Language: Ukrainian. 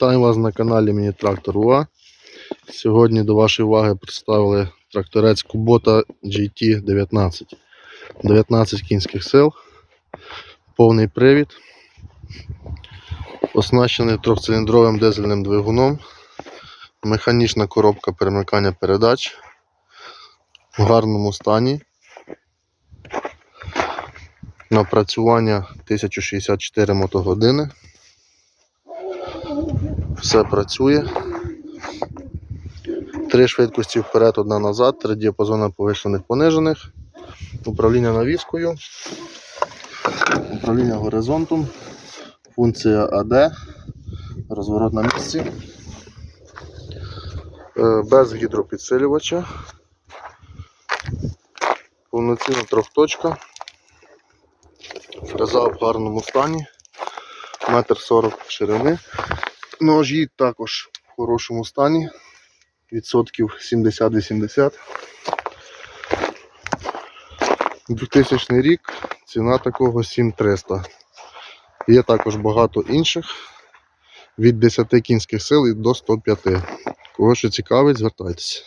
Вітаю вас на каналі Міні Трактор УА. Сьогодні до вашої уваги представили тракторець Kubota GT 19. 19 кінських сил, повний привід, оснащений трьохциліндровим дизельним двигуном, механічна коробка перемикання передач в гарному стані. Напрацювання 1064 мотогодини. Все працює. Три швидкості вперед, одна назад, три діапазони повишених понижених, управління навіскою, управління горизонтом, функція АД, розворот на місці, Е, без гідропідсилювача, повноцінна трьохточка, фреза в гарному стані, метр сорок ширини. Ножі також в хорошому стані. Відсотків 70-80. 2000 рік. Ціна такого 7300. Є також багато інших. Від 10 кінських сил і до 105. Кого що цікавить, звертайтеся.